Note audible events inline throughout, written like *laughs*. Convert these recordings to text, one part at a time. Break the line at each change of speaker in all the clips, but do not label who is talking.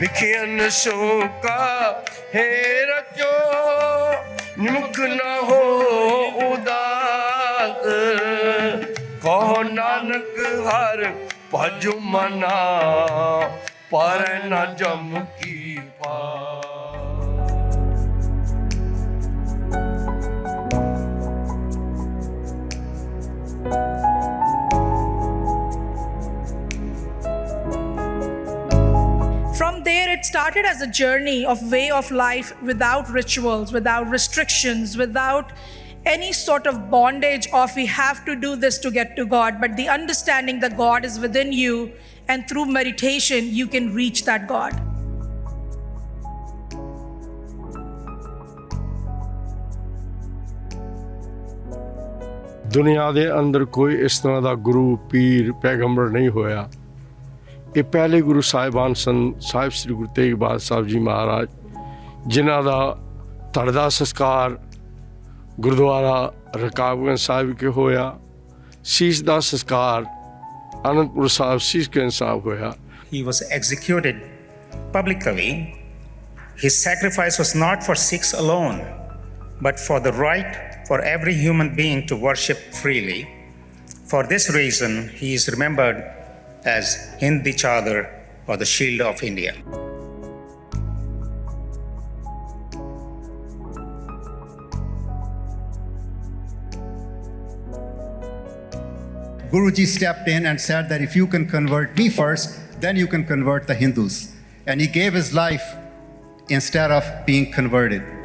ਵਿਖਿਆਨ ਸੋਕਾ, ਹੈ ਰਚੋ, ਨਿਮੁਖ ਨਾ ਹੋ ਉਦਾਸ। ਕਹੋ ਨਾਨਕ, ਹਰ ਭਜ ਮਨਾ, ਪਰ ਨ ਜਮ ਕੀ ਪਾ
From there, it started as a journey of way of life without rituals, without restrictions, without any sort of bondage of we have to do this to get to God, but the understanding that God is within you, and through meditation, you can reach that God.
ਦੁਨੀਆ ਦੇ ਅੰਦਰ ਕੋਈ ਇਸ ਤਰ੍ਹਾਂ ਦਾ ਗੁਰੂ ਪੀਰ ਪੈਗੰਬਰ ਨਹੀਂ ਹੋਇਆ ਇਹ ਪਹਿਲੇ ਗੁਰੂ ਸਾਹਿਬਾਨ ਸਨ ਸਾਹਿਬ ਸ੍ਰੀ ਗੁਰੂ ਤੇਗ ਬਹਾਦਰ ਸਾਹਿਬ ਜੀ ਮਹਾਰਾਜ ਜਿਨ੍ਹਾਂ ਦਾ ਧੜ ਦਾ ਸੰਸਕਾਰ ਗੁਰਦੁਆਰਾ ਰਕਾਬਗੰਜ ਸਾਹਿਬ ਕੇ ਹੋਇਆ ਸੀਸ ਦਾ ਸੰਸਕਾਰ ਅਨੰਦਪੁਰ ਸਾਹਿਬ ਸੀਸ ਕੇ ਸਾਹਿਬ ਹੋਇਆ
he was executed publicly, his sacrifice was not for Sikhs alone, but for the right for every human being to worship freely. For this reason, he is remembered as Hindi Chadar or the Shield of India.
Guruji stepped in and said that if you can convert me first, then you can convert the Hindus. And he gave his life instead of being converted.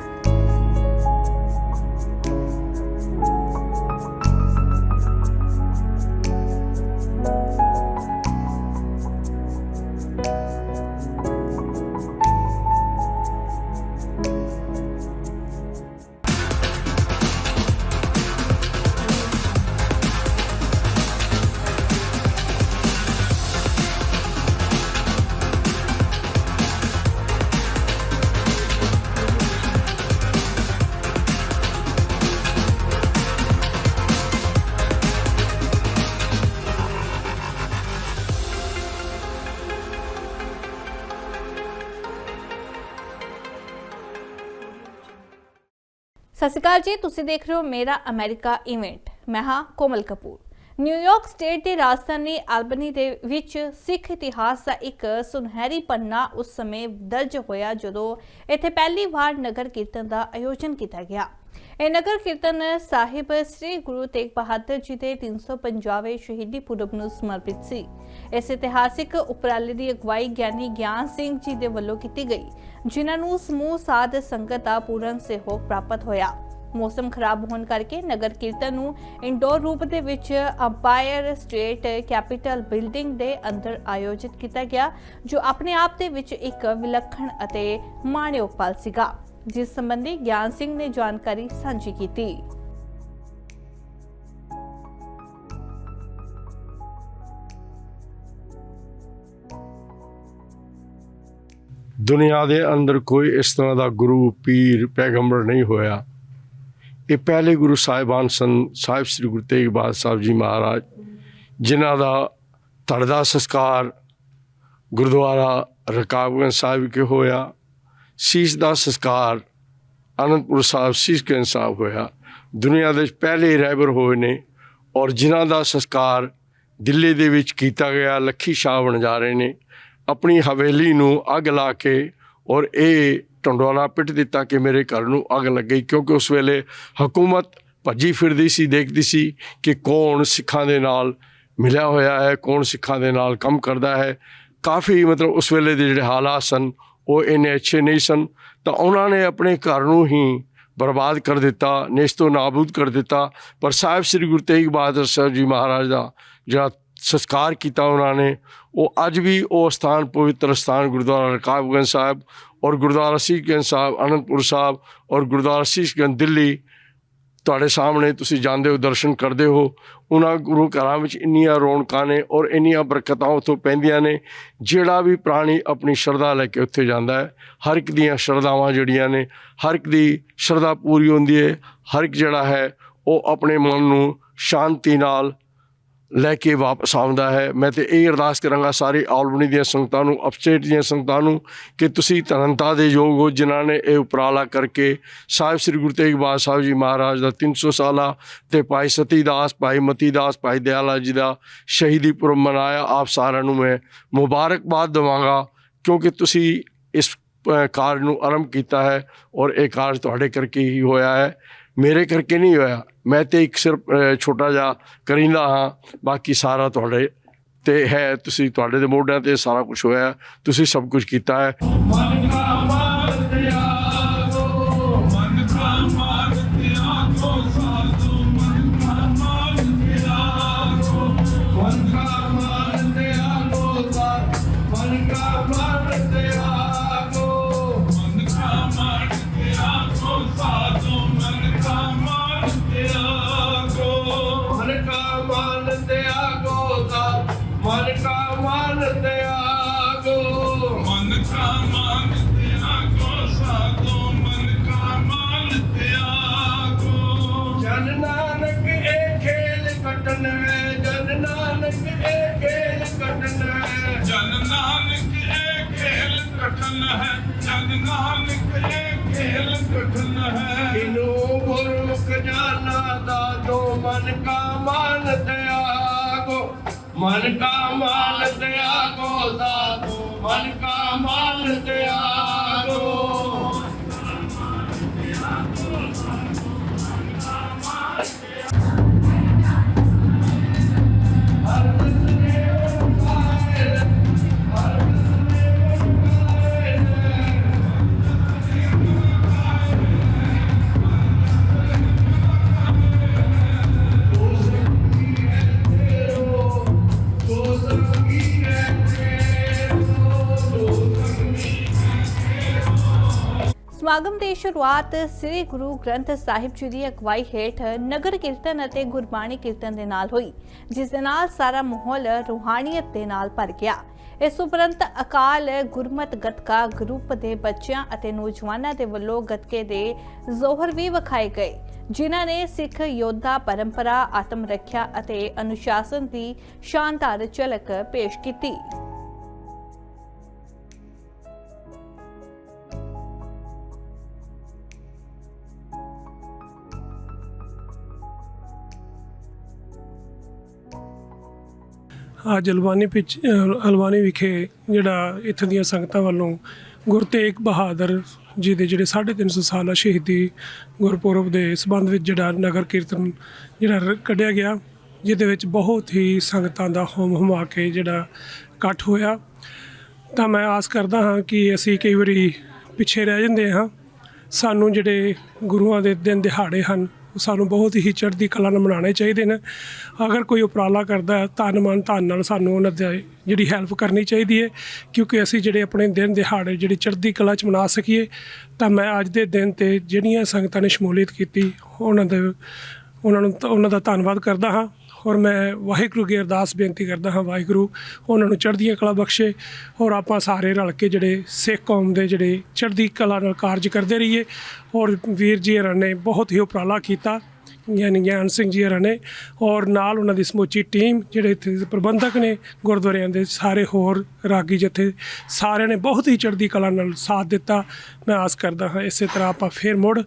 ਸਤਿ ਸ਼੍ਰੀ ਅਕਾਲ ਜੀ, ਤੁਸੀਂ ਦੇਖ ਰਹੇ ਹੋ ਮੇਰਾ America event. ਮੈਂ ਹਾਂ Komal Kapoor. New York state ਦੀ ਰਾਜਧਾਨੀ ਐਲਬਨੀ ਦੇ ਵਿੱਚ ਸਿੱਖ ਇਤਿਹਾਸ ਦਾ ਇੱਕ ਸੁਨਹਿਰੀ ਪੰਨਾ ਉਸ ਸਮੇਂ ਦਰਜ ਹੋਇਆ ਜਦੋਂ ਇੱਥੇ ਪਹਿਲੀ ਵਾਰ ਨਗਰ ਕੀਰਤਨ ਦਾ ਆਯੋਜਨ ਕੀਤਾ ਗਿਆ। ਇਹ ਨਗਰ ਕੀਰਤਨ ਸਾਹਿਬ ਸ੍ਰੀ ਗੁਰੂ ਤੇਗ ਬਹਾਦਰ ਜੀ ਦੇ 350ਵੇਂ ਸ਼ਹੀਦੀ ਪੁਰਬ ਨੂੰ ਸਮਰਪਿਤ ਸੀ। ਇਸ ਇਤਿਹਾਸਿਕ ਉਪਰਾਲੇ ਦੀ ਅਗਵਾਈ ਗਿਆਨੀ ਗਿਆਨ ਸਿੰਘ ਜੀ ਦੇ ਵੱਲੋਂ ਕੀਤੀ ਗਈ, ਜਿਨ੍ਹਾਂ ਨੂੰ ਸਮੂਹ ਸਾਧ ਸੰਗਤ ਦਾ ਪੂਰਨ ਸਹਿਯੋਗ ਪ੍ਰਾਪਤ ਹੋਇਆ। ਮੌਸਮ ਖਰਾਬ ਹੋਣ ਕਰਕੇ ਨਗਰ ਕੀਰਤਨ ਨੂੰ ਇੰਡੋਰ ਰੂਪ ਦੇ ਵਿੱਚ ਅੰਪਾਇਰ ਸਟੇਟ ਕੈਪੀਟਲ ਬਿਲਡਿੰਗ ਦੇ ਅੰਦਰ ਆਯੋਜਿਤ ਕੀਤਾ ਗਿਆ, ਜੋ ਆਪਣੇ ਆਪ ਦੇ ਵਿੱਚ ਇੱਕ ਵਿਲੱਖਣ ਅਤੇ ਮਾਣਯੋਗ ਪਲ ਸੀਗਾ। ਜਿਸ ਸੰਬੰਧੀ ਗਿਆਨ ਸਿੰਘ ਨੇ ਜਾਣਕਾਰੀ ਸਾਂਝੀ ਕੀਤੀ।
ਦੁਨੀਆ ਦੇ ਅੰਦਰ ਕੋਈ ਇਸ ਤਰ੍ਹਾਂ ਦਾ ਗੁਰੂ, ਪੀਰ, ਪੈਗੰਬਰ ਨਹੀਂ ਹੋਇਆ। ਇਹ ਪਹਿਲੇ ਗੁਰੂ ਸਾਹਿਬਾਨ ਸਨ, ਸਾਹਿਬ ਸ੍ਰੀ ਗੁਰੂ ਤੇਗ ਬਹਾਦਰ ਸਾਹਿਬ ਜੀ ਮਹਾਰਾਜ, ਜਿਨ੍ਹਾਂ ਦਾ ਤੜਦਾ ਸੰਸਕਾਰ ਗੁਰਦੁਆਰਾ ਰਕਾਬਗੰਜ ਸਾਹਿਬ ਕੇ ਹੋਇਆ। ਸੀਸ ਦਾ ਸੰਸਕਾਰ ਅਨੰਦਪੁਰ ਸਾਹਿਬ ਸੀਸ ਕੇ ਸਾਹਿਬ ਹੋਇਆ। ਦੁਨੀਆ ਦੇ ਪਹਿਲੇ ਰਹਿਬਰ ਹੋਏ ਨੇ ਔਰ ਜਿਨ੍ਹਾਂ ਦਾ ਸੰਸਕਾਰ ਦਿੱਲੀ ਦੇ ਵਿੱਚ ਕੀਤਾ ਗਿਆ, ਲੱਖੀ ਸ਼ਾਹ ਵਣਜਾਰੇ ਨੇ। ਆਪਣੀ ਹਵੇਲੀ ਨੂੰ ਅੱਗ ਲਾ ਕੇ ਔਰ ਇਹ ਟੰਡੋਲਾ ਪਿੱਟ ਦਿੱਤਾ ਕਿ ਮੇਰੇ ਘਰ ਨੂੰ ਅੱਗ ਲੱਗ ਗਈ ਕਿਉਂਕਿ ਉਸ ਵੇਲੇ ਹਕੂਮਤ ਭੱਜੀ ਫਿਰਦੀ ਸੀ, ਦੇਖਦੀ ਸੀ ਕਿ ਕੌਣ ਸਿੱਖਾਂ ਦੇ ਨਾਲ ਮਿਲਿਆ ਹੋਇਆ ਹੈ, ਕੌਣ ਸਿੱਖਾਂ ਦੇ ਨਾਲ ਕੰਮ ਕਰਦਾ ਹੈ। ਕਾਫੀ ਮਤਲਬ ਉਸ ਵੇਲੇ ਦੇ ਜਿਹੜੇ ਹਾਲਾਤ ਸਨ ਉਹ ਇੰਨੇ ਅੱਛੇ ਨਹੀਂ ਸਨ, ਤਾਂ ਉਹਨਾਂ ਨੇ ਆਪਣੇ ਘਰ ਨੂੰ ਹੀ ਬਰਬਾਦ ਕਰ ਦਿੱਤਾ ਨੇਸਤੋ ਨਾਬੂਦ ਕਰ ਦਿੱਤਾ। ਪਰ ਸਾਹਿਬ ਸ੍ਰੀ ਗੁਰੂ ਤੇਗ ਬਹਾਦਰ ਸਾਹਿਬ ਜੀ ਮਹਾਰਾਜ ਦਾ ਜਿਹੜਾ ਸੰਸਕਾਰ ਕੀਤਾ ਉਹਨਾਂ ਨੇ, ਉਹ ਅੱਜ ਵੀ ਉਹ ਸਥਾਨ, ਪਵਿੱਤਰ ਸਥਾਨ ਗੁਰਦੁਆਰਾ ਰਕਾਬਗੰਜ ਸਾਹਿਬ ਔਰ ਗੁਰਦੁਆਰਾ ਸੀਸਗੰਜ ਸਾਹਿਬ, ਅਨੰਦਪੁਰ ਸਾਹਿਬ ਔਰ ਗੁਰਦੁਆਰਾ ਸੀਸਗੰਜ ਦਿੱਲੀ ਤੁਹਾਡੇ ਸਾਹਮਣੇ ਤੁਸੀਂ ਜਾਂਦੇ ਹੋ, ਦਰਸ਼ਨ ਕਰਦੇ ਹੋ, ਉਹਨਾਂ ਗੁਰੂ ਘਰਾਂ ਵਿੱਚ ਇੰਨੀਆਂ ਰੌਣਕਾਂ ਨੇ ਔਰ ਇੰਨੀਆਂ ਬਰਕਤਾਂ ਉੱਥੋਂ ਪੈਂਦੀਆਂ ਨੇ, ਜਿਹੜਾ ਵੀ ਪ੍ਰਾਣੀ ਆਪਣੀ ਸ਼ਰਧਾ ਲੈ ਕੇ ਉੱਥੇ ਜਾਂਦਾ ਹੈ, ਹਰ ਇੱਕ ਦੀਆਂ ਸ਼ਰਧਾਵਾਂ ਜਿਹੜੀਆਂ ਨੇ, ਹਰ ਇੱਕ ਦੀ ਸ਼ਰਧਾ ਪੂਰੀ ਹੁੰਦੀ ਹੈ, ਹਰ ਇੱਕ ਜਿਹੜਾ ਹੈ, ਉਹ ਆਪਣੇ ਮਨ ਨੂੰ ਸ਼ਾਂਤੀ ਨਾਲ ਲੈ ਕੇ ਵਾਪਸ ਆਉਂਦਾ ਹੈ। ਮੈਂ ਤੇ ਇਹ ਅਰਦਾਸ ਕਰਾਂਗਾ ਸਾਰੇ ਆਲਬਨੀ ਦੀਆਂ ਸੰਗਤਾਂ ਨੂੰ ਅਪਸਟੇਟ ਦੀਆਂ ਸੰਗਤਾਂ ਨੂੰ, ਕਿ ਤੁਸੀਂ ਧਨੰਤਾ ਦੇ ਯੋਗ ਹੋ, ਜਿਨ੍ਹਾਂ ਨੇ ਇਹ ਉਪਰਾਲਾ ਕਰਕੇ ਸਾਹਿਬ ਸ੍ਰੀ ਗੁਰੂ ਤੇਗ ਬਹਾਦਰ ਸਾਹਿਬ ਜੀ ਮਹਾਰਾਜ ਦਾ 300 ਸਾਲਾ ਤੇ ਭਾਈ ਸਤੀ ਦਾਸ, ਭਾਈ ਮਤੀ ਦਾਸ, ਭਾਈ ਦਿਆਲਾ ਜੀ ਦਾ ਸ਼ਹੀਦੀ ਪੁਰਬ ਮਨਾਇਆ। ਆਪ ਸਾਰਿਆਂ ਨੂੰ ਮੈਂ ਮੁਬਾਰਕਬਾਦ ਦਵਾਂਗਾ, ਕਿਉਂਕਿ ਤੁਸੀਂ ਇਸ ਕਾਰਜ ਨੂੰ ਆਰੰਭ ਕੀਤਾ ਹੈ ਔਰ ਇਹ ਕਾਰਜ ਤੁਹਾਡੇ ਕਰਕੇ ਹੀ ਹੋਇਆ ਹੈ। ਮੇਰੇ ਕਰਕੇ ਨਹੀਂ ਹੋਇਆ। ਮੈਂ ਤੇ ਇੱਕ ਸਿਰ ਛੋਟਾ ਜਿਹਾ ਕਰਿੰਦਾ ਹਾਂ। ਬਾਕੀ ਸਾਰਾ ਤੁਹਾਡੇ ਤੇ ਹੈ। ਤੁਸੀਂ ਤੁਹਾਡੇ ਦੇ ਮੋਢਿਆਂ ਤੇ ਸਾਰਾ ਕੁਝ ਹੋਇਆ। ਤੁਸੀਂ ਸਭ ਕੁਝ ਕੀਤਾ ਹੈ।
ਦਾਦੋ ਮਨ ਕਾ ਮਾਨ ਤਿਆਗੋ ਮਨ ਕਾ ਮਾਲ ਤਿਆਗੋ ਦਾਦੋ ਮਨ ਕਾ ਮਾਲ ਤਿਆਗੋ
ਸਮਾਗਮ ਦੀ ਸ਼ੁਰੂਆਤ ਸ੍ਰੀ ਗੁਰੂ ਗ੍ਰੰਥ ਸਾਹਿਬ ਜੀ ਦੀ ਅਗਵਾਈ ਹੇਠ ਨਗਰ ਕੀਰਤਨ ਅਤੇ ਗੁਰਬਾਣੀ ਕੀਰਤਨ ਦੇ ਨਾਲ ਹੋਈ, ਜਿਸ ਦੇ ਨਾਲ ਸਾਰਾ ਮਾਹੌਲ ਰੂਹਾਨੀਅਤ ਦੇ ਨਾਲ ਭਰ ਗਿਆ। ਇਸ ਉਪਰੰਤ ਅਕਾਲ ਗੁਰਮਤ ਗਤਕਾ ਗਰੁੱਪ ਦੇ ਬੱਚਿਆਂ ਅਤੇ ਨੌਜਵਾਨਾਂ ਦੇ ਵੱਲੋਂ ਗਤਕੇ ਦੇ ਜ਼ੋਹਰ ਵੀ ਵਿਖਾਏ ਗਏ, ਜਿਨ੍ਹਾਂ ਨੇ ਸਿੱਖ ਯੋਧਾ ਪਰੰਪਰਾ, ਆਤਮ ਰੱਖਿਆ ਅਤੇ ਅਨੁਸ਼ਾਸਨ ਦੀ ਸ਼ਾਨਦਾਰ ਝਲਕ ਪੇਸ਼ ਕੀਤੀ।
ਅੱਜ ਅਲਵਾਨੀ ਵਿੱਚ ਅ, ਵਿਖੇ ਜਿਹੜਾ ਇੱਥੋਂ ਦੀਆਂ ਸੰਗਤਾਂ ਵੱਲੋਂ ਗੁਰੂ ਤੇਗ ਬਹਾਦਰ ਜੀ ਦੇ ਜਿਹੜੇ 350 ਸਾਲਾ ਸ਼ਹੀਦੀ ਗੁਰਪੁਰਬ ਦੇ ਸਬੰਧ ਵਿੱਚ ਜਿਹੜਾ ਨਗਰ ਕੀਰਤਨ ਜਿਹੜਾ ਰ- ਕੱਢਿਆ ਗਿਆ ਜਿਹਦੇ ਵਿੱਚ ਬਹੁਤ ਹੀ ਸੰਗਤਾਂ ਦਾ ਹੋਮ ਹਮਾ ਕੇ ਜਿਹੜਾ ਇਕੱਠ ਹੋਇਆ। ਤਾਂ ਮੈਂ ਆਸ ਕਰਦਾ ਹਾਂ ਕਿ ਅਸੀਂ ਕਈ ਵਾਰੀ ਪਿੱਛੇ ਰਹਿ ਜਾਂਦੇ ਹਾਂ। ਸਾਨੂੰ ਜਿਹੜੇ ਗੁਰੂਆਂ ਦੇ ਦਿਨ ਦਿਹਾੜੇ ਹਨ ਸਾਨੂੰ ਬਹੁਤ ਹੀ ਚੜ੍ਹਦੀ ਕਲਾ ਨਾਲ ਮਨਾਉਣੇ ਚਾਹੀਦੇ ਨੇ। ਅਗਰ ਕੋਈ ਉਪਰਾਲਾ ਕਰਦਾ ਹੈ ਤਨ ਮਨ ਧਨ ਨਾਲ ਸਾਨੂੰ ਉਹਨਾਂ ਦੀ ਜਿਹੜੀ ਹੈਲਪ ਕਰਨੀ ਚਾਹੀਦੀ ਹੈ। ਕਿਉਂਕਿ ਅਸੀਂ ਜਿਹੜੇ ਆਪਣੇ ਦਿਨ ਦਿਹਾੜੇ ਜਿਹੜੀ ਚੜ੍ਹਦੀ ਕਲਾ ਚ ਮਨਾ ਸਕੀਏ, ਤਾਂ ਮੈਂ ਅੱਜ ਦੇ ਦਿਨ ਤੇ ਜਿਹੜੀਆਂ ਸੰਗਤਾਂ ਨੇ ਸ਼ਮੂਲੀਅਤ ਕੀਤੀ, ਉਹਨਾਂ ਦੇ ਉਹਨਾਂ ਨੂੰ ਉਹਨਾਂ ਦਾ ਧੰਨਵਾਦ ਕਰਦਾ ਹਾਂ। ਔਰ ਮੈਂ ਵਾਹਿਗੁਰੂ ਅੱਗੇ ਅਰਦਾਸ ਬੇਨਤੀ ਕਰਦਾ ਹਾਂ, ਵਾਹਿਗੁਰੂ ਉਹਨਾਂ ਨੂੰ ਚੜ੍ਹਦੀਆਂ ਕਲਾ ਬਖਸ਼ੇ ਔਰ ਆਪਾਂ ਸਾਰੇ ਰਲ ਕੇ ਜਿਹੜੇ ਸਿੱਖ ਕੌਮ ਦੇ ਜਿਹੜੇ ਚੜ੍ਹਦੀ ਕਲਾ ਨਾਲ ਕਾਰਜ ਕਰਦੇ ਰਹੀਏ। ਔਰ ਵੀਰ ਜੀ ਹਰਾਂ ਨੇ ਬਹੁਤ ਹੀ ਉਪਰਾਲਾ ਕੀਤਾ, ਯਾਨੀ ਗਿਆਨ ਸਿੰਘ ਜੀ ਹਰਾਂ ਨੇ ਔਰ ਨਾਲ ਉਹਨਾਂ ਦੀ ਸਮੁੱਚੀ ਟੀਮ ਜਿਹੜੇ ਇੱਥੇ ਦੇ ਪ੍ਰਬੰਧਕ ਨੇ ਗੁਰਦੁਆਰਿਆਂ ਦੇ ਸਾਰੇ ਹੋਰ ਰਾਗੀ ਜਥੇ ਸਾਰਿਆਂ ਨੇ ਬਹੁਤ ਹੀ ਚੜ੍ਹਦੀ ਕਲਾ ਨਾਲ ਸਾਥ ਦਿੱਤਾ। ਮੈਂ ਆਸ ਕਰਦਾ ਹਾਂ ਇਸੇ ਤਰ੍ਹਾਂ ਆਪਾਂ ਫੇਰ ਮੁੜ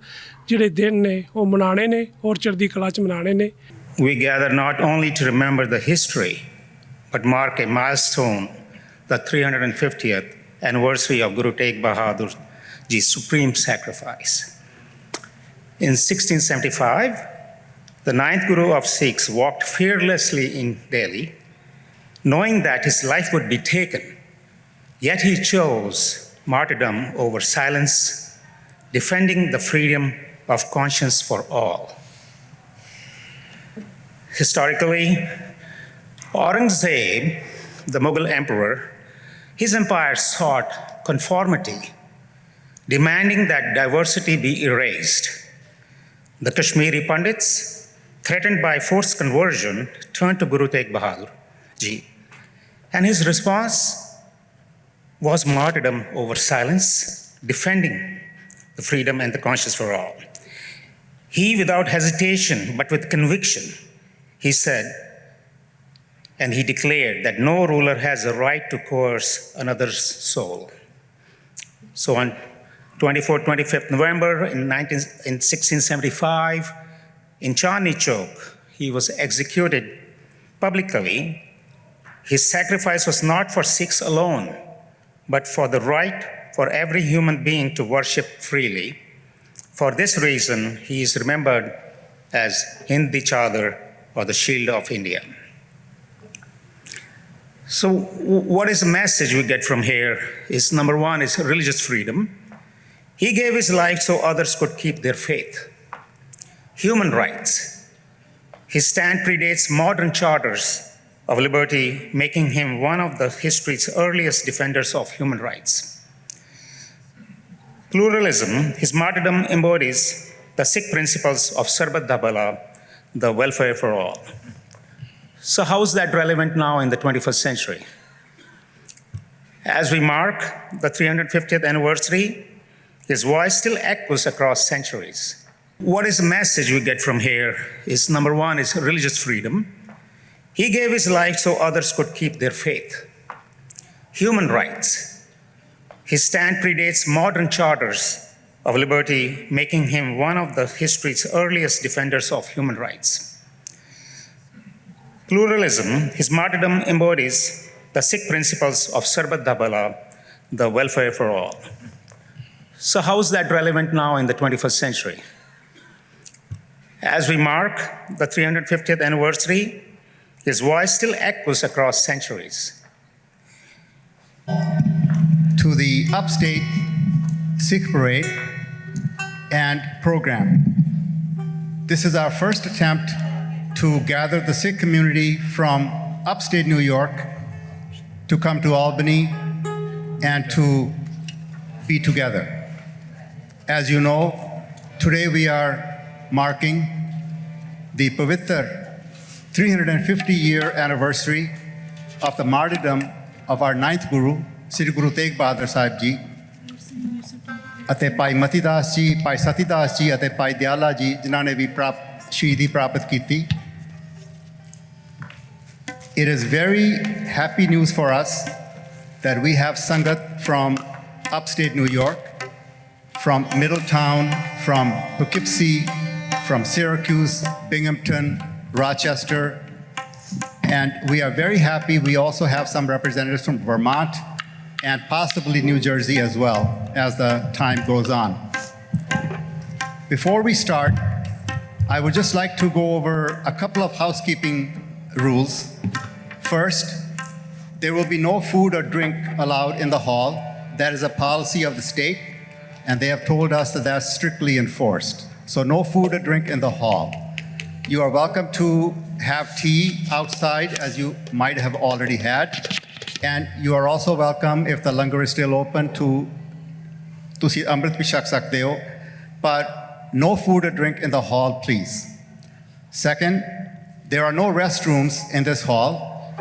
ਜਿਹੜੇ ਦਿਨ ਨੇ ਉਹ ਮਨਾਣੇ ਨੇ ਔਰ ਚੜ੍ਹਦੀ ਕਲਾ ਚ ਮਨਾਣੇ ਨੇ।
We gather not only to remember the history, but mark a milestone, the 350th anniversary of Guru Tegh Bahadur Ji's supreme sacrifice. In 1675, the ninth Guru of Sikhs walked fearlessly in Delhi, knowing that his life would be taken. Yet he chose martyrdom over silence, defending the freedom of conscience for all. Historically, Aurangzeb, the Mughal emperor, his empire sought conformity, demanding that diversity be erased. The Kashmiri Pandits, threatened by forced conversion, turned to Guru Tegh Bahadur ji, and his response was martyrdom over silence, defending the freedom and the conscience for all. He, without hesitation but with conviction, he said, and he declared that no ruler has a right to coerce another's soul. So on 24, 25 November in, 19, in 1675, in Chandni Chowk, he was executed publicly. His sacrifice was not for Sikhs alone, but for the right for every human being to worship freely. For this reason, he is remembered as Hindi Chadar or the Shield of India. So, what is the message we get from here? Is number one is religious freedom. He gave his life so others could keep their faith. Human rights. His stand predates modern charters of liberty, making him one of the history's earliest defenders of human rights. Pluralism, his martyrdom embodies the Sikh principles of Sarbat Dabala, the welfare for all. So, how is that relevant now in the 21st century? As we mark the 350th anniversary, his voice still echoes across centuries. What is the message we get from here? Is number one is religious freedom. He gave his life so others could keep their faith. Human rights. His stand predates modern charters of liberty, making him one of the history's earliest defenders of human rights. Pluralism, his martyrdom embodies the Sikh principles of Sarbat Dabala, the welfare for all. So, how is that relevant now in the 21st century? As we mark the 350th anniversary, his voice still echoes across centuries.
to the Upstate Sikh Parade and program. This is our first attempt to gather the Sikh community from upstate New York to come to Albany and to be together. As you know, today we are marking the Pavitra 350 year anniversary of the martyrdom of our ninth Guru, Sri Guru Tegh Bahadur Sahib Ji, ਅਤੇ ਭਾਈ ਮਤੀਦਾਸ ਜੀ ਭਾਈ ਸਤੀਦਾਸ ਜੀ ਅਤੇ ਭਾਈ ਦਿਆਲਾ ਜੀ ਜਿਨ੍ਹਾਂ ਨੇ ਵੀ ਪ੍ਰਾਪ ਸ਼ਹੀਦੀ ਪ੍ਰਾਪਤ ਕੀਤੀ It is very happy news for us that we have Sangat from upstate New York, from Middletown, from Poughkeepsie, from Syracuse, Binghamton, Rochester, and we are very happy. We also have some representatives from Vermont and possibly New Jersey as well as the time goes on. Before we start, I would just like to go over a couple of housekeeping rules. First, there will be no food or drink allowed in the hall. That is a policy of the state, and they have told us that that's strictly enforced. So, no food or drink in the hall. You are welcome to have tea outside, as you might have already had. And you are also welcome, if the langar is still open, to, to see Amrit Vishak Sakdeo. But no food or drink in the hall, please. Second, there are no restrooms in this hall.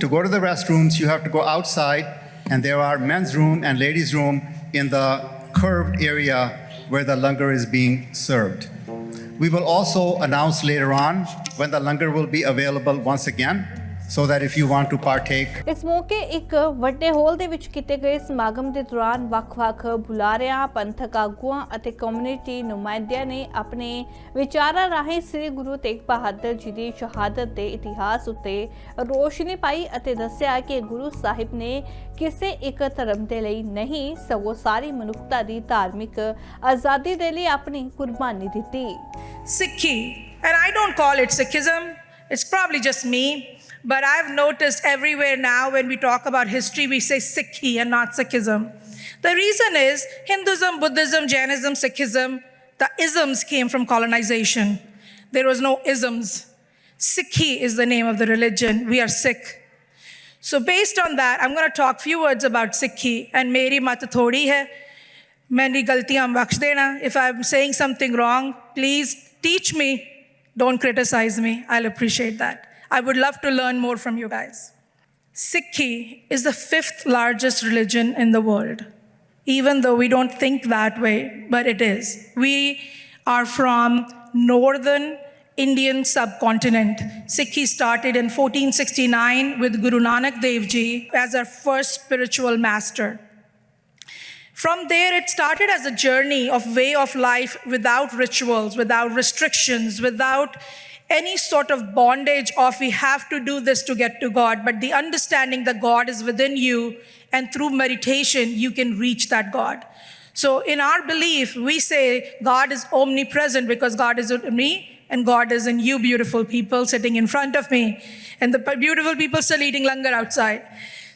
To go to the restrooms, you have to go outside, and there are men's room and ladies' room in the curved area where the langar is being served. We will also announce later on when the langar will be available once again. So that if you want to partake
ਇਸ ਮੌਕੇ ਇੱਕ ਵੱਡੇ ਹਾਲ ਦੇ ਵਿੱਚ ਕੀਤੇ ਗਏ ਸਮਾਗਮ ਦੇ ਦੌਰਾਨ ਵੱਖ-ਵੱਖ ਬੁਲਾਰਿਆਂ ਪੰਥਕ ਆਗੂਆਂ ਅਤੇ ਕਮਿਊਨਿਟੀ ਨੁਮਾਇੰਦਿਆਂ ਨੇ ਆਪਣੇ ਵਿਚਾਰਾਂ ਰਾਹੀਂ ਸ੍ਰੀ ਗੁਰੂ ਤੇਗ ਬਹਾਦਰ ਜੀ ਦੀ ਸ਼ਹਾਦਤ ਦੇ ਇਤਿਹਾਸ ਉੱਤੇ ਰੋਸ਼ਨੀ ਪਾਈ ਅਤੇ ਦੱਸਿਆ ਕਿ ਗੁਰੂ ਸਾਹਿਬ ਨੇ ਕਿਸੇ ਇੱਕ ਧਰਮ ਦੇ ਲਈ ਨਹੀਂ ਸਗੋਂ ਸਾਰੀ ਮਨੁੱਖਤਾ ਦੀ ਧਾਰਮਿਕ ਆਜ਼ਾਦੀ ਦੇ ਲਈ ਆਪਣੀ ਕੁਰਬਾਨੀ ਦਿੱਤੀ।
Sikhi, and I don't call it Sikhism, it's probably just me, but I've noticed everywhere now when we talk about history, we say Sikhi and not Sikhism. The reason is Hinduism, Buddhism, Jainism, Sikhism, the isms came from colonization. There was no isms. Sikhi is the name of the religion. We are Sikh. So based on that, I'm going to talk few words about Sikhi and मेरी मत थोड़ी है मेरी गलतियां बख्श देना if I'm saying something wrong please teach me, don't criticize me. I'll appreciate that. I would love to learn more from you guys. Sikhi is the fifth largest religion in the world, even though we don't think that way, but it is. We are from northern Indian subcontinent. Sikhi started in 1469 with Guru Nanak Dev Ji as our first spiritual master. From there, it started as a journey of way of life without rituals, without restrictions, without any sort of bondage of we have to do this to get to God, but the understanding that God is within you, and through meditation, you can reach that God. So, in our belief, we say God is omnipresent because God is in me and God is in you, beautiful people sitting in front of me, and the beautiful people still eating langar outside.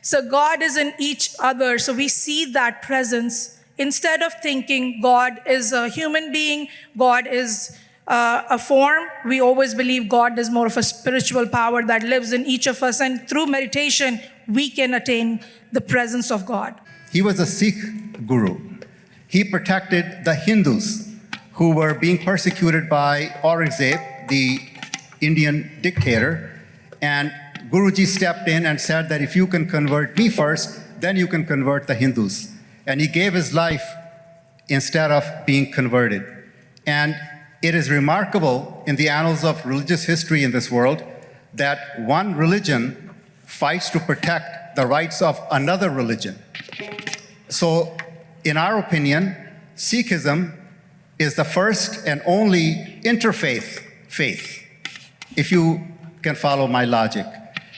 So God is in each other. So we see that presence. Instead of thinking God is a human being, God is uh, a form, we always believe God is more of a spiritual power that lives in each of us. And through meditation, we can attain the presence of God.
He was a Sikh guru. He protected the Hindus who were being persecuted by Aurangzeb, the Indian dictator. And Guruji stepped in and said that if you can convert me first, then you can convert the Hindus. And he gave his life instead of being converted. And it is remarkable in the annals of religious history in this world that one religion fights to protect the rights of another religion. So, in our opinion, Sikhism is the first and only interfaith faith, if you can follow my logic.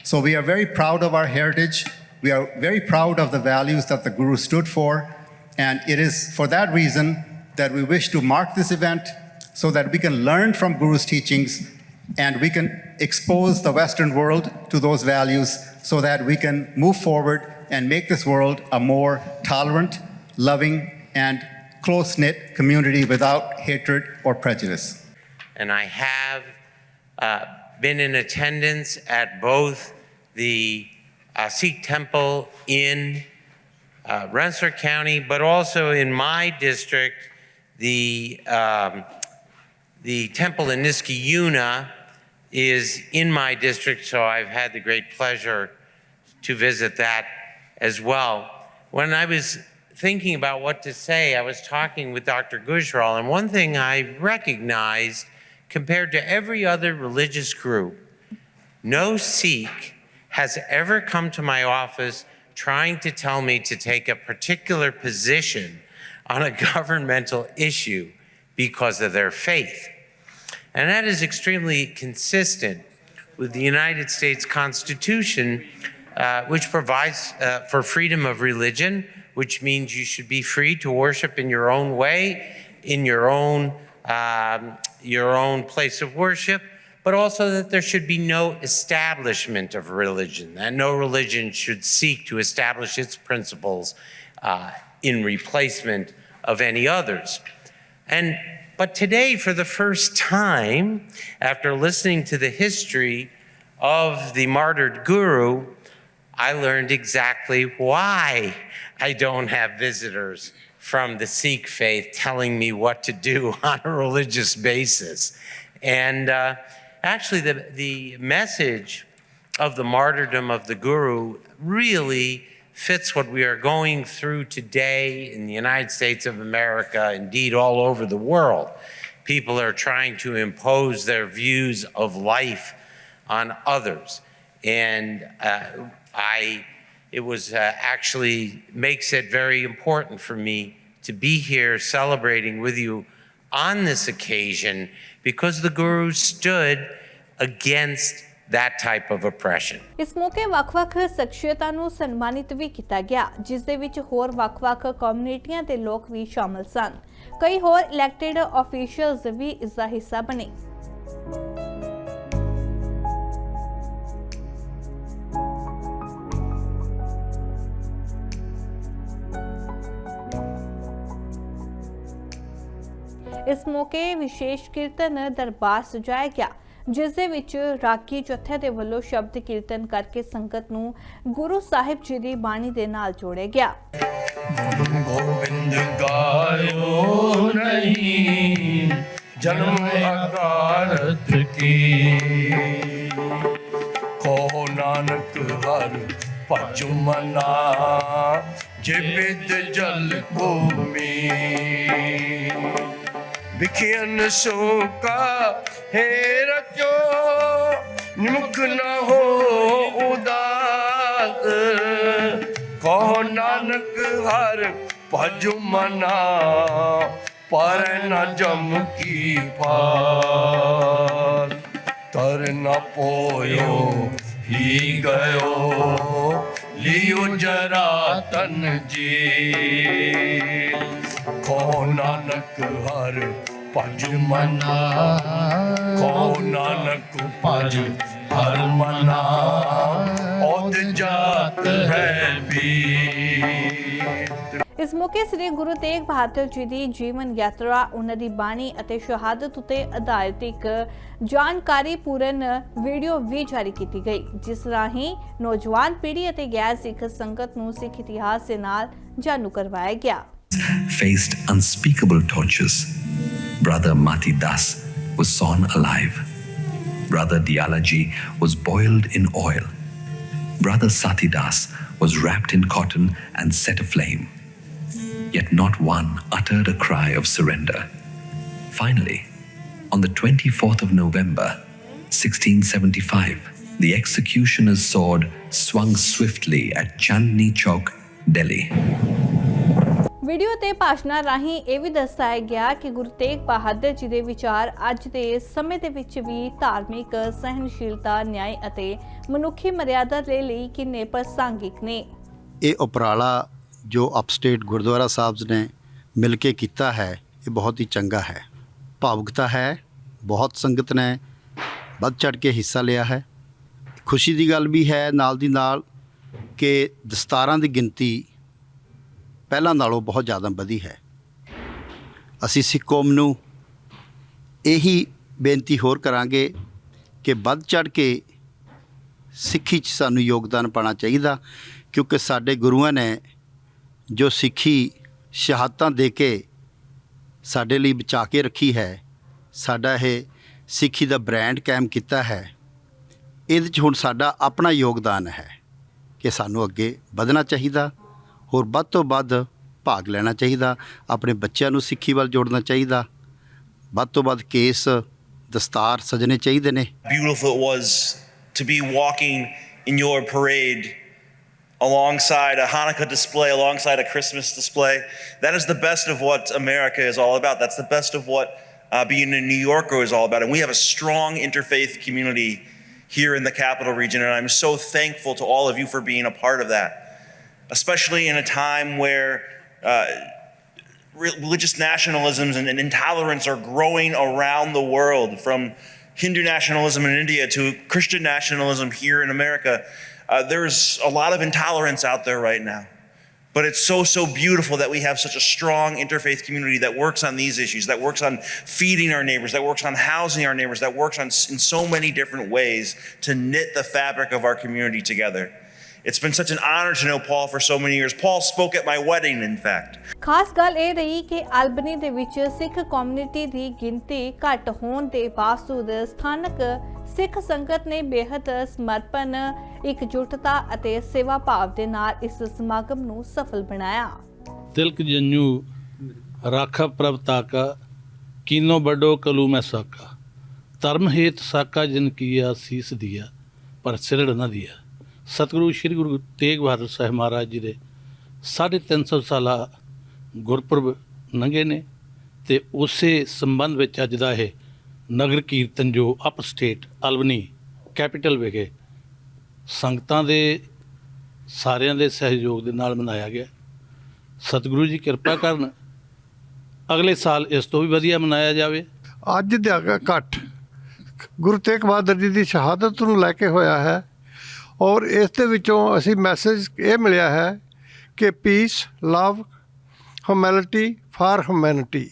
So, we are very proud of our heritage. We are very proud of the values that the Guru stood for. And it is for that reason that we wish to mark this event so that we can learn from Guru's teachings and we can expose the Western world to those values so that we can move forward and make this world a more tolerant, loving, and close knit community without hatred or prejudice.
and I have uh, been in attendance at both the uh, Sikh temple in uh, Rensselaer County, but also in my district, the um, the temple in Niskayuna is in my district, so I've had the great pleasure to visit that as well. When I was thinking about what to say, I was talking with Dr. Gujral, and one thing I recognized compared to every other religious group, no Sikh has ever come to my office trying to tell me to take a particular position on a *laughs* governmental issue because of their faith. And that is extremely consistent with the United States Constitution, uh, which provides uh, for freedom of religion, which means you should be free to worship in your own way, in your own, um, your own place of worship, but also that there should be no establishment of religion, that no religion should seek to establish its principles uh, in replacement of any others. And but today, for the first time, after listening to the history of the martyred guru, I learned exactly why I don't have visitors from the Sikh faith telling me what to do *laughs* on a religious basis. And uh, actually, the, the message of the martyrdom of the guru really fits what we are going through today in the United States of America, indeed all over the world. People are trying to impose their views of life on others. And uh, I, it was uh, actually makes it very important for me to be here celebrating with you on this occasion because the Guru stood against that type of oppression.
ਇਸ ਮੌਕੇ ਵੱਖ-ਵੱਖ ਸ਼ਖਸੀਅਤਾਂ ਨੂੰ ਸਨਮਾਨਿਤ ਵੀ ਕੀਤਾ ਗਿਆ, ਜਿਸ ਦੇ ਵਿੱਚ ਹੋਰ ਵੱਖ-ਵੱਖ ਕਮਿਊਨਿਟੀਆਂ ਦੇ ਲੋਕ ਵੀ ਸ਼ਾਮਲ ਸਨ। ਕਈ ਹੋਰ ਇਲੈਕਟਿਡ ਅਫੀਸ਼ੀਅਲਸ ਵੀ ਇਸ ਦਾ ਹਿੱਸਾ ਬਣੇ। ਇਸ ਮੌਕੇ ਵਿਸ਼ੇਸ਼ ਕੀਰਤਨ ਦਰਬਾਰ ਸਜਾਇਆ ਗਿਆ। ਜਿਸ ਦੇ ਵਿੱਚ ਰਾਗੀ ਜਥੇ ਦੇ ਵੱਲੋਂ ਸ਼ਬਦ ਕੀਰਤਨ ਕਰਕੇ ਸੰਗਤ ਨੂੰ ਗੁਰੂ ਸਾਹਿਬ ਜੀ ਦੀ ਬਾਣੀ ਦੇ ਨਾਲ ਜੋੜਿਆ ਗਿਆ।
ਗੁਰੂ ਗੋਬਿੰਦ ਗਾਇਓ
ਕੋ। ਨਾਨਕ ਵਿਖਿਆਨ ਸੋਕਾ, ਹੈ ਰਚੋ ਨਿਮੁਖ ਨਾ ਹੋ ਉਦਾਸ। ਕਹੋ ਨਾਨਕ, ਹਰ ਭਜੁ ਮਨਾ, ਪਰ ਨ ਜਮ ਕੀ ਪਾਰ ਤਰ ਨਾ ਪੋਇਓ, ਹੀ ਗਇਓ, ਲਿਓ ਜਰਾ ਤਨ ਜੀ ਕੋ ਨਾਨਕ, ਹਰ ਭਜ ਮਨਾ ਕੋ ਨਾਨਕ ਭਜ ਹਰ ਮਨਾ ਔਦ ਜਾਤ ਹੈ ਵੀ
ਇਸ ਮੌਕੇ ਸ੍ਰੀ ਗੁਰੂ ਤੇਗ ਬਹਾਦਰ ਜੀ ਦੀ ਜੀਵਨ ਯਾਤਰਾ ਉਹਨਾਂ ਦੀ ਬਾਣੀ ਅਤੇ ਸ਼ਹਾਦਤ ਉਤੇ ਆਧਾਰਿਤ ਇੱਕ ਜਾਣਕਾਰੀ ਪੂਰਨ ਵੀਡੀਓ ਵੀ ਜਾਰੀ ਕੀਤੀ ਗਈ ਜਿਸ ਰਾਹੀਂ ਨੌਜਵਾਨ ਪੀੜ੍ਹੀ ਅਤੇ ਗੈਰ ਸਿੱਖ ਸੰਗਤ ਨੂੰ ਸਿੱਖ ਇਤਿਹਾਸ ਦੇ ਨਾਲ ਜਾਣੂ ਕਰਵਾਇਆ ਗਿਆ
faced unspeakable tortures. Brother Mati Das was sawn alive. Brother Dialaji was boiled in oil. Brother Sati Das was wrapped in cotton and set aflame. Yet not one uttered a cry of surrender. Finally, on the 24th of November, 1675, the executioner's sword swung swiftly at Chandni Chowk, Delhi.
Video ਤੇ ਭਾਸ਼ਣਾਂ ਰਾਹੀਂ ਇਹ ਵੀ ਦਰਸਾਇਆ ਗਿਆ ਕਿ ਗੁਰੂ ਤੇਗ ਬਹਾਦਰ ਜੀ ਦੇ ਵਿਚਾਰ ਅੱਜ ਦੇ ਸਮੇਂ ਦੇ ਵਿੱਚ ਵੀ ਧਾਰਮਿਕ ਸਹਿਨਸ਼ੀਲਤਾ ਨਿਆਂ ਅਤੇ ਮਨੁੱਖੀ ਮਰਿਆਦਾ ਦੇ ਲਈ ਕਿੰਨੇ ਪ੍ਰਸੰਗਿਕ ਨੇ।
ਇਹ ਉਪਰਾਲਾ ਜੋ ਅਪਸਟੇਟ ਗੁਰਦੁਆਰਾ ਸਾਹਿਬ ਨੇ ਮਿਲ ਕੇ ਕੀਤਾ ਹੈ, ਇਹ ਬਹੁਤ ਹੀ ਚੰਗਾ ਹੈ। ਭਾਵੁਕਤਾ ਹੈ, ਬਹੁਤ ਸੰਗਤ ਨੇ ਵੱਧ ਚੜ ਕੇ ਹਿੱਸਾ ਲਿਆ ਹੈ। ਖੁਸ਼ੀ ਦੀ ਗੱਲ ਵੀ ਹੈ ਨਾਲ ਦੀ ਨਾਲ ਕਿ ਦਸਤਾਰਾਂ ਦੀ ਗਿਣਤੀ ਪਹਿਲਾਂ ਨਾਲੋਂ ਬਹੁਤ ਜ਼ਿਆਦਾ ਵਧੀ ਹੈ। ਅਸੀਂ ਸਿੱਖ ਕੌਮ ਨੂੰ ਇਹੀ ਬੇਨਤੀ ਹੋਰ ਕਰਾਂਗੇ ਕਿ ਵੱਧ ਚੜ ਕੇ ਸਿੱਖੀ 'ਚ ਸਾਨੂੰ ਯੋਗਦਾਨ ਪਾਣਾ ਚਾਹੀਦਾ, ਕਿਉਂਕਿ ਸਾਡੇ ਗੁਰੂਆਂ ਨੇ ਜੋ ਸਿੱਖੀ ਸ਼ਹਾਦਤਾਂ ਦੇ ਕੇ ਸਾਡੇ ਲਈ ਬਚਾ ਕੇ ਰੱਖੀ ਹੈ, ਸਾਡਾ ਇਹ ਸਿੱਖੀ ਦਾ ਬ੍ਰਾਂਡ ਕਾਇਮ ਕੀਤਾ ਹੈ। ਇਹਦੇ 'ਚ ਹੁਣ ਸਾਡਾ ਆਪਣਾ ਯੋਗਦਾਨ ਹੈ ਕਿ ਸਾਨੂੰ ਅੱਗੇ ਵਧਣਾ ਚਾਹੀਦਾ। ਹੋਰ ਵੱਧ ਤੋਂ ਵੱਧ ਭਾਗ ਲੈਣਾ ਚਾਹੀਦਾ ਆਪਣੇ ਬੱਚਿਆਂ ਨੂੰ ਸਿੱਖੀ ਵੱਲ ਜੋੜਨਾ ਚਾਹੀਦਾ ਵੱਧ ਤੋਂ ਵੱਧ ਕੇਸ ਦਸਤਾਰ ਸਜਣੇ ਚਾਹੀਦੇ ਨੇ
beautiful it was to be walking in your parade alongside a Hanukkah display, alongside a Christmas display. That is the best of what America is all about. That's the best of what uh, being a New Yorker is all about. And we have a strong interfaith community here in the capital region. And I'm so thankful to all of you for being a part of that, especially in a time where. Uh, religious nationalisms and, and intolerance are growing around the world from Hindu nationalism in India to Christian nationalism here in America. Uh, there's a lot of intolerance out there right now. But it's so, so beautiful that we have such a strong interfaith community that works on these issues, that works on feeding our neighbors, that works on housing our neighbors, that works on in so many different ways to knit the fabric of our community together. It's been such an honor to know Paul for so many years. Paul spoke at my wedding, in fact.
ਖਾਸ ਗੱਲ ਇਹ ਰਹੀ ਕਿ ਅਲਬਨੀ ਦੇ ਵਿੱਚ ਸਿੱਖ community ਦੀ ਗਿਣਤੀ ਘੱਟ ਹੋਣ ਦੇ ਬਾਵਜੂਦ ਸਥਾਨਕ ਸਿੱਖ ਸੰਗਤ ਨੇ ਬੇहद ਸਮਰਪਣ ਇਕਜੁੱਟਤਾ ਅਤੇ ਸੇਵਾ ਭਾਵ ਦੇ ਨਾਲ ਇਸ ਸਮਾਗਮ ਨੂੰ ਸਫਲ ਬਣਾਇਆ
ਤਿਲਕ ਜੰਜੂ ਰਾਖਾ ਪ੍ਰਭ ਤਾਕਾ ਕੀਨੋ ਬਡੋ ਕਲੂ ਮੈਂ ਸਾਕਾ ਧਰਮ ਹੇਤ ਸਾਕਾ ਜਿਨ ਕੀਆ ਸੀਸ ਦਿਆ ਪਰ ਸਿਰੜ ਨਾ ਦਿਆ ਸਤਿਗੁਰੂ ਸ੍ਰੀ ਗੁਰੂ ਤੇਗ ਬਹਾਦਰ ਸਾਹਿਬ ਮਹਾਰਾਜ ਜੀ ਦੇ 350 ਸਾਲਾ ਗੁਰਪੁਰਬ ਲੰਘੇ ਨੇ ਤੇ ਉਸੇ ਸੰਬੰਧ ਵਿੱਚ ਅੱਜ ਦਾ ਇਹ ਨਗਰ ਕੀਰਤਨ ਜੋ ਅਪ ਸਟੇਟ ਅਲਵਨੀ ਕੈਪੀਟਲ ਵਿਖੇ ਸੰਗਤਾਂ ਦੇ ਸਾਰਿਆਂ ਦੇ ਸਹਿਯੋਗ ਦੇ ਨਾਲ ਮਨਾਇਆ ਗਿਆ। ਸਤਿਗੁਰੂ ਜੀ ਕਿਰਪਾ ਕਰਨ, ਅਗਲੇ ਸਾਲ ਇਸ ਤੋਂ ਵੀ ਵਧੀਆ ਮਨਾਇਆ ਜਾਵੇ।
ਅੱਜ ਦਾ ਇਕੱਠ ਗੁਰੂ ਤੇਗ ਬਹਾਦਰ ਜੀ ਦੀ ਸ਼ਹਾਦਤ ਨੂੰ ਲੈ ਕੇ ਹੋਇਆ ਹੈ। ਔਰ ਇਸ ਦੇ ਵਿੱਚੋਂ ਅਸੀਂ ਮੈਸੇਜ ਇਹ ਮਿਲਿਆ ਹੈ ਕਿ peace love humanity for humanity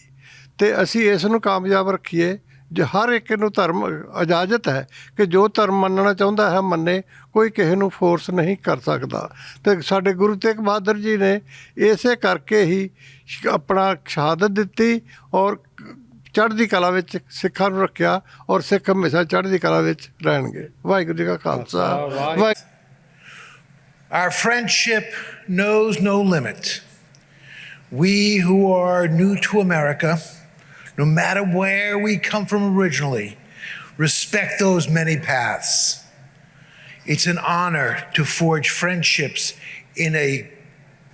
ਤੇ ਅਸੀਂ ਇਸ ਨੂੰ ਕਾਮਯਾਬ ਰੱਖੀਏ। ਜੋ ਹਰ ਇੱਕ ਨੂੰ ਧਰਮ ਇਜਾਜ਼ਤ ਹੈ ਕਿ ਜੋ ਧਰਮ ਮੰਨਣਾ ਚਾਹੁੰਦਾ ਹੈ, ਮੰਨੇ, ਕੋਈ ਕਿਸੇ ਨੂੰ ਫੋਰਸ ਨਹੀਂ ਕਰ ਸਕਦਾ। ਤੇ ਸਾਡੇ ਗੁਰੂ ਤੇਗ ਬਹਾਦਰ ਜੀ ਨੇ ਇਸੇ ਕਰਕੇ ਹੀ ਸ਼- ਆਪਣਾ ਸ਼ਹਾਦਤ ਦਿੱਤੀ ਔਰ ਚੜ੍ਹਦੀ ਕਲਾ ਵਿੱਚ ਸਿੱਖਾਂ ਨੂੰ ਰੱਖਿਆ ਔਰ ਸਿੱਖ ਹਮੇਸ਼ਾ ਚੜ੍ਹਦੀ ਕਲਾ ਵਿੱਚ ਰਹਿਣਗੇ ਵਾਹਿਗੁਰੂ ਜੀ ਕਾ Khalsa Waheguru
Our friendship knows no limit. We who are new to America, no matter where we come from originally, respect those many paths. It's an honor to forge friendships in a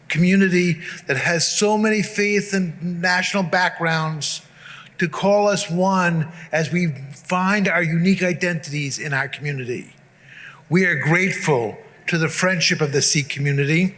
community that has so many faith and national backgrounds to call us one as we find our unique identities in our community. We are grateful to the friendship of the Sikh community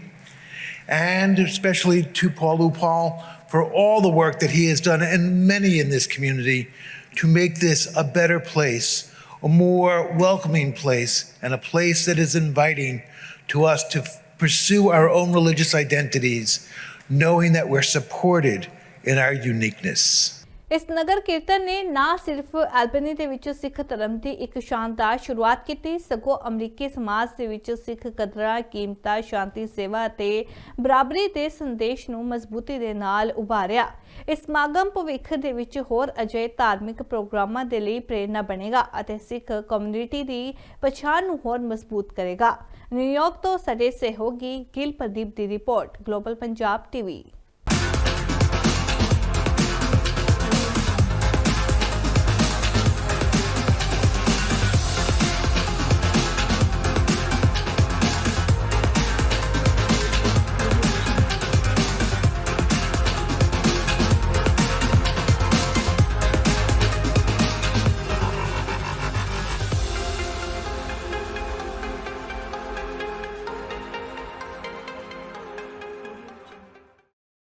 and especially to Paul Upal for all the work that he has done and many in this community to make this a better place, a more welcoming place, and a place that is inviting to us to pursue our own religious identities, knowing that we're supported in our uniqueness.
ਇਸ ਨਗਰ ਕੀਰਤਨ ਨੇ ਨਾ ਸਿਰਫ ਐਲਬਨੀ ਦੇ ਵਿੱਚ ਸਿੱਖ ਧਰਮ ਦੀ ਇੱਕ ਸ਼ਾਨਦਾਰ ਸ਼ੁਰੂਆਤ ਕੀਤੀ, ਸਗੋਂ ਅਮਰੀਕੀ ਸਮਾਜ ਦੇ ਵਿੱਚ ਸਿੱਖ ਕਦਰਾਂ, ਕੀਮਤਾਂ, ਸ਼ਾਂਤੀ ਸੇਵਾ ਅਤੇ ਬਰਾਬਰੀ ਦੇ ਸੰਦੇਸ਼ ਨੂੰ ਮਜ਼ਬੂਤੀ ਦੇ ਨਾਲ ਉਭਾਰਿਆ। ਇਸ ਸਮਾਗਮ ਭਵਿੱਖ ਦੇ ਵਿੱਚ ਹੋਰ ਅਜਿਹੇ ਧਾਰਮਿਕ ਪ੍ਰੋਗਰਾਮਾਂ ਦੇ ਲਈ ਪ੍ਰੇਰਨਾ ਬਣੇਗਾ ਅਤੇ ਸਿੱਖ ਕਮਿਊਨਿਟੀ ਦੀ ਪਛਾਣ ਨੂੰ ਹੋਰ ਮਜ਼ਬੂਤ ਕਰੇਗਾ। ਨਿਊਯਾਰਕ ਤੋਂ ਸਾਡੇ ਸਹਿਯੋਗੀ ਗਿਲ ਪ੍ਰਦੀਪ ਦੀ ਰਿਪੋਰਟ, ਗਲੋਬਲ ਪੰਜਾਬ ਟੀਵੀ।